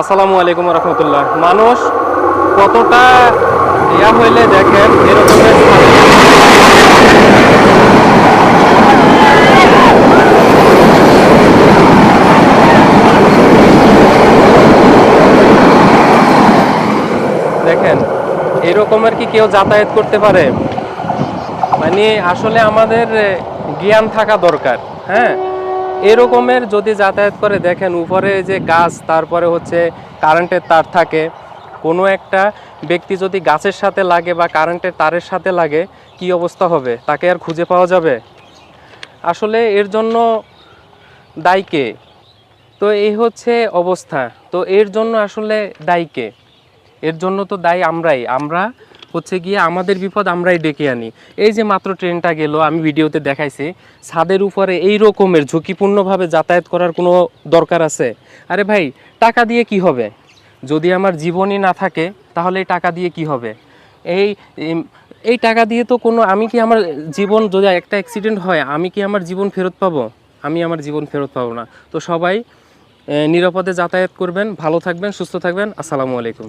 আসসালামু আলাইকুম রহমতুল্লাহ। মানুষ কতটা ইয়া হইলে দেখেন এরকমের দেখেন এরকমের কি কেউ যাতায়াত করতে পারে? মানে আসলে আমাদের জ্ঞান থাকা দরকার হ্যাঁ? এরকমের যদি যাতায়াত করে দেখেন, উপরে যে গাছ, তারপরে হচ্ছে কারেন্টের তার থাকে, কোনো একটা ব্যক্তি যদি গাছের সাথে লাগে বা কারেন্টের তারের সাথে লাগে, কি অবস্থা হবে? তাকে আর খুঁজে পাওয়া যাবে? আসলে এর জন্য দায়ী কে? তো এই হচ্ছে অবস্থা। তো এর জন্য আসলে দায়ী কে? এর জন্য তো দায়ী আমরাই। আমরা হচ্ছে গিয়ে আমাদের বিপদ আমরাই ডেকে আনি। এই যে মাত্র ট্রেনটা গেল, আমি ভিডিওতে দেখাইছি, ছাদের উপরে এই রকমের ঝুঁকিপূর্ণভাবে যাতায়াত করার কোনো দরকার আছে? আরে ভাই, টাকা দিয়ে কি হবে? যদি আমার জীবনই না থাকে, তাহলে এই টাকা দিয়ে কি হবে? এই এই টাকা দিয়ে তো কোনো, আমি কি আমার জীবন, যদি একটা অ্যাক্সিডেন্ট হয়, আমি কি আমার জীবন ফেরত পাবো? আমি আমার জীবন ফেরত পাবো না। তো সবাই নিরাপদে যাতায়াত করবেন, ভালো থাকবেন, সুস্থ থাকবেন। আসসালামু আলাইকুম।